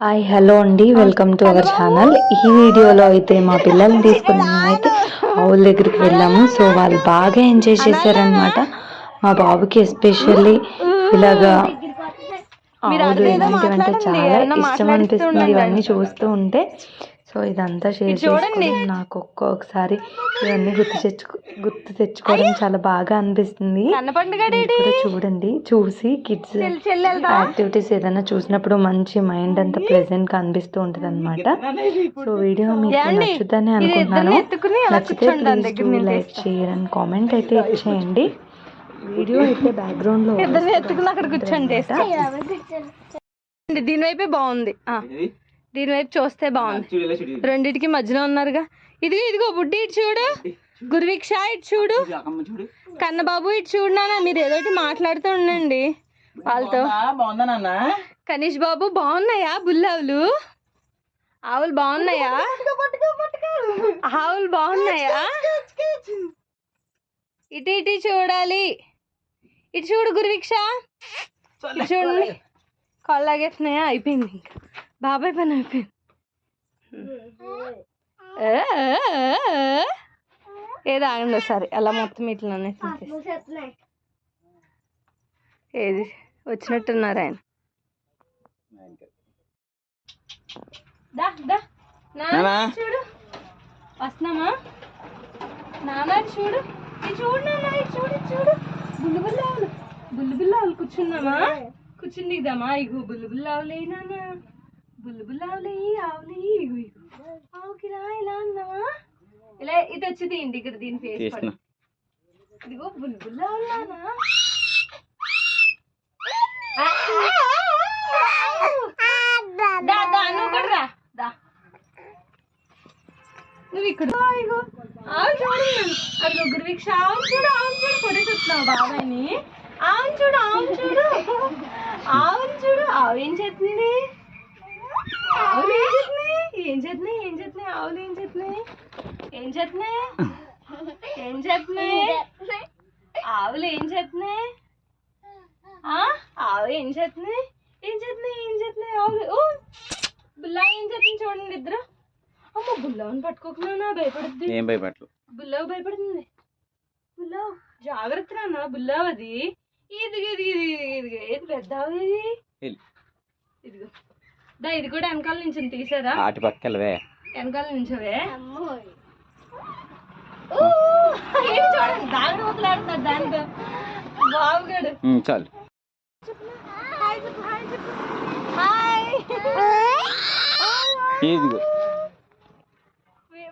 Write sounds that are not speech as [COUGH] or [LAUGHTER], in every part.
Hi hello అండి. Welcome to our channel. ఈ వీడియోలో అయితే మా పిల్లల్ని తీసుకుని మేమైతే ఆవుల దగ్గరికి వెళ్ళాము. సో వాళ్ళు బాగా ఎంజాయ్ చేశారనమాట మా బాబుకి ఎస్పెషల్లీ ఇలాగా ఆవులు ఇలాంటివంటే చాలా ఇష్టం అనిపిస్తుంది. ఇవన్నీ చూస్తూ ఉంటే సో ఇదంతా షేర్ చేసుకోవడం నాకు ఒక్కొక్కసారి ఇవన్నీ గుర్తు తెచ్చుకో గుర్తు తెచ్చుకోవడం చాలా బాగా అనిపిస్తుంది. కూడా చూడండి చూసి కిడ్స్ యాక్టివిటీస్ ఏదైనా చూసినప్పుడు మంచి మైండ్ అంతా ప్లెజెంట్గా అనిపిస్తూ ఉంటది అనమాట సో వీడియో మీకు నచ్చుదని అనుకుంటున్నాను. నచ్చితే లైక్ షేర్ అండ్ కామెంట్ అయితే [LAUGHS] ఇచ్చేయండి వీడియో అయితే బ్యాక్గ్రౌండ్లో ఇద్దరిని ఎత్తుకుని అక్కడ కూర్చోండి దీని వైపే బాగుంది. దీని వైపు చూస్తే బాగుంది. రెండిటికి మధ్యలో ఉన్నారుగా. ఇదిగో ఇదిగో బుడ్డి ఇటు చూడు. గురువీక్ష ఇటు చూడు. కన్నబాబు ఇటు చూడు నాన్న మీరు ఏదో మాట్లాడుతూ ఉండండి వాళ్ళతో. కనీష్ బాబు బాగున్నాయా బుల్లావులు? ఆవులు బాగున్నాయా? ఆవులు బాగున్నాయా? ఇటు ఇటు చూడాలి. ఇటు చూడు గురువీక్ష. చూడండి కొల్లాగేస్తున్నాయా అయిపోయింది ఇంకా. బాబాయ్ పని అయిపోయింది. ఏది ఆగండి ఒకసారి అలా మొత్తం ఇట్లా ఏది? వచ్చినట్టున్నారు ఆయన. దా దా. నాన్న నానా. చూడు. వస్తున్నామా? నాన్న ఇటు చూడు. చూడు నాన్న చూడు చూడు బుల్లు బుల్లు ఆవులు బుల్లు బుల్లు ఆవులు కూర్చుందామా? కూర్చుని దిగుదామా ఇగో బుల్లు బుల్లు బుల్లు ఆవులే ఆవులే ఆవుకి రా ఇలా అందామా ఇలా ఇది వచ్చి దీని ఇక్కడ దీని ఫేస్ ఇదిగో బుల్లు బుల్లు ఆవులు నాన్న దా దా. నువ్వు ఇక్కడ ఇగో. ఆవు చూడు అది ముగ్గురు వీక్ష. ఆవు చూడు ఆవు చూడు కొట్టేస్తున్నావు బాబాయ్ని. ఆవును చూడు ఆవు చూడు. ఆవును చూడు ఆవు ఏం చేస్తుంది? ఆవులు ఏం చేస్తున్నాయి ఏం చేస్తున్నాయి ఏం చేస్తున్నాయి ఆవులు ఏం చేస్తున్నాయి ఏం చేస్తున్నాయి ఏం చేస్తున్నాయి ఆవులు ఏం చేస్తున్నాయి ఆ? ఆవు ఏం చేస్తున్నాయి ఏం చేస్తున్నాయి ఏం చేస్తున్నాయి ఆవులు ఓ బుల్లా ఏం చేస్తుంది చూడండి ఇద్దరు అమ్మ బుల్లవని పట్టుకోకుండా భయపడుద్ది ఏం భయపడలు బుల్లవ్ భయపడుతుంది బుల్లవ్ జాగ్రత్త నాన్న బుల్లవ్ అది ఇదిగో ఇది ఇది ఇది ఏది పెద్ద ఇది. ఇదిగో దా ఇది కూడా వెనకాల నుంచి తీసారా ఆటి పక్కలవే వెనకాల నుంచవే? చూడండి దాని బాబుగాడు చాలు. ఇదిగో.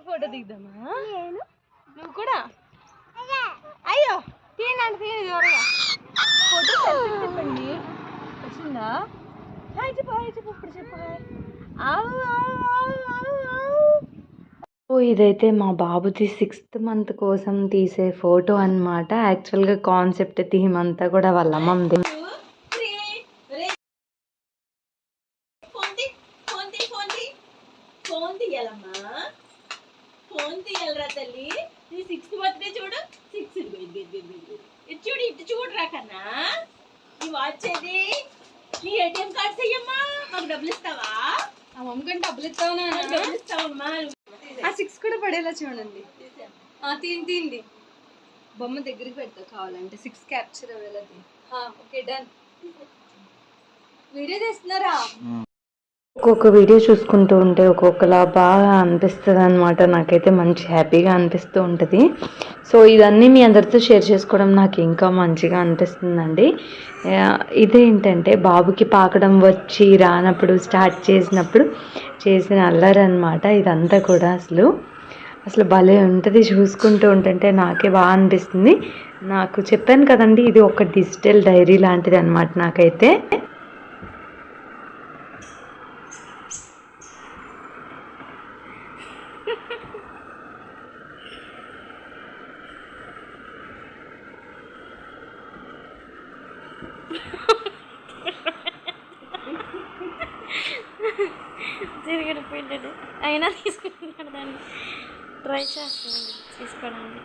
ఫోటో దిగుదామా? నువ్వు కూడా? అయ్యో. తీయండి తీయండి ఫోటో సెల్ఫీ చెప్పండి వచ్చిందా? హాయ్ చెప్పు హాయ్ చెప్పు ఇప్పుడు చెప్పు హాయ్. ఆవు ఆవు ఆవు ఆవు ఆవు. సో ఇదైతే మా బాబుది సిక్స్త్ మంత్ కోసం తీసే ఫోటో అన్నమాట. యాక్చువల్గా కాన్సెప్ట్ థీమ్ అంతా కూడా వాళ్ళ అమ్మమ్మది చూడు. ఇటు చూడరా కన్నా. వాచ్ నీ ఏటీఎం కార్డ్స్ అయ్యమ్మా మాకు డబ్బులు ఇస్తావా? ఆ మమ్మకంటే డబ్బులు ఇస్తావు డబ్బులు ఇస్తావమ్మా. ఆ సిక్స్ కూడా పడేలా చూడండి. ఆ తీయండి తీయండి బొమ్మ దగ్గరికి పెడతా కావాలంటే. సిక్స్ క్యాప్చర్ అవ్వేలా ఓకే డన్ వీడియో తీస్తున్నారా? ఒక్కొక్క వీడియో చూసుకుంటూ ఉంటే ఒక్కొక్కలా బాగా అనిపిస్తుంది అనమాట నాకైతే మంచి హ్యాపీగా అనిపిస్తూ ఉంటుంది. సో ఇదన్నీ మీ అందరితో షేర్ చేసుకోవడం నాకు ఇంకా మంచిగా అనిపిస్తుందండి. ఇదేంటంటే బాబుకి పాకడం వచ్చి రానప్పుడు స్టార్ట్ చేసినప్పుడు చేసిన అల్లరి అనమాట ఇదంతా కూడా అసలు. అసలు భలే ఉంటుంది చూసుకుంటూ ఉంటుంటే నాకే బాగా అనిపిస్తుంది. నాకు చెప్పాను కదండి ఇది ఒక డిజిటల్ డైరీ లాంటిది అనమాట నాకైతే. తిరిగిపోయింటాడు అయినా తీసుకుంటున్నాడు దాన్ని. ట్రై చేస్తున్నాడు తీసుకోవడానికి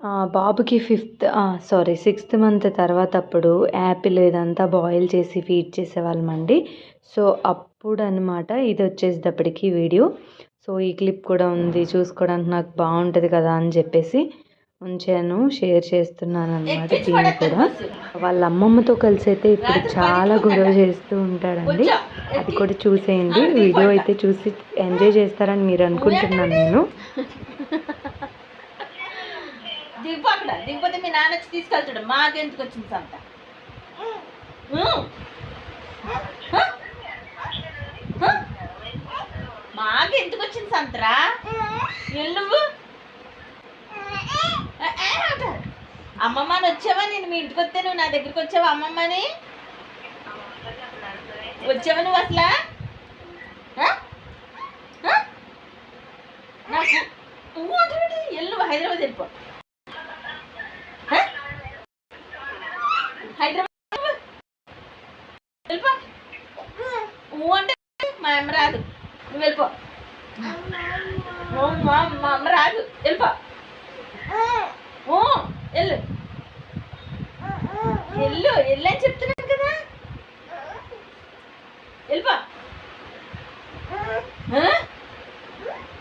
ఆ, బాబుకి ఫిఫ్త్ సారీ సిక్స్త్ మంత్ తర్వాత అప్పుడు యాపిల్ ఇదంతా బాయిల్ చేసి ఫీడ్ చేసేవాళ్ళమండి. సో అప్పుడు అనమాట ఇది వచ్చేసేటప్పటికి వీడియో. సో ఈ క్లిప్ కూడా ఉంది చూసుకోవడానికి నాకు బాగుంటుంది కదా అని చెప్పేసి ఉంచాను షేర్ చేస్తున్నాను అనమాట దీన్ని కూడా. వాళ్ళ అమ్మమ్మతో కలిసి అయితే ఇప్పుడు చాలా గొడవ చేస్తూ ఉంటాడండి. అది కూడా చూసేయండి. వీడియో అయితే చూసి ఎంజాయ్ చేస్తారని మీరు అనుకుంటున్నాను నేను. దిగిపో అక్కడ దిగిపోతే మీ నాన్న వచ్చి తీసుకెళ్తాడు మాకెందుకు వచ్చింది సంత? మాకెందుకు సంతరా? నువ్వు ఏ, ఏ, ఆట. అమ్మమ్మ అని వచ్చావా? నేను మీ ఇంటికి వస్తే నువ్వు నా దగ్గరికి వచ్చావా అమ్మమ్మని వచ్చావా నువ్వు అసలు? నాకు నువ్వు అంటే ఎల్లు హైదరాబాద్ వెళ్ళిపో? హైదరాబాద్ వెళ్ళిపో. నువ్వు అంటే మా అమ్మ రాదు. నువ్వు వెళ్ళిపో. మా అమ్మ రాదు. వెళ్ళిపో. వెళ్ళు వెళ్ళు అని చెప్తున్నాను కదా వెళ్ళిపో ఆ?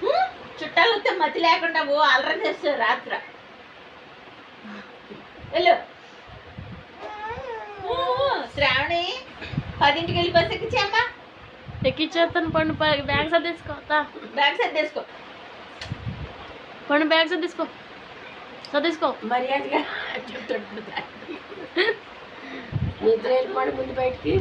ఉం? చుట్టాలు వస్తే మతి లేకుండా ఓ అలరం చేస్తారు రాత్ర వెళ్ళు శ్రావణి పదింటికి వెళ్ళి బస్ ఎక్కించమ్మా ఎక్కిచ్చేస్తాను పండు బ్యాగ్ సర్దేసుకో తా. బ్యాగ్ సర్దేసుకో పండు బ్యాగ్ సర్దేసుకో సర్దేసుకో మర్యాదగా చెప్తాడు నిద్ర వెళ్ళిపోండి ముందు బయటికి.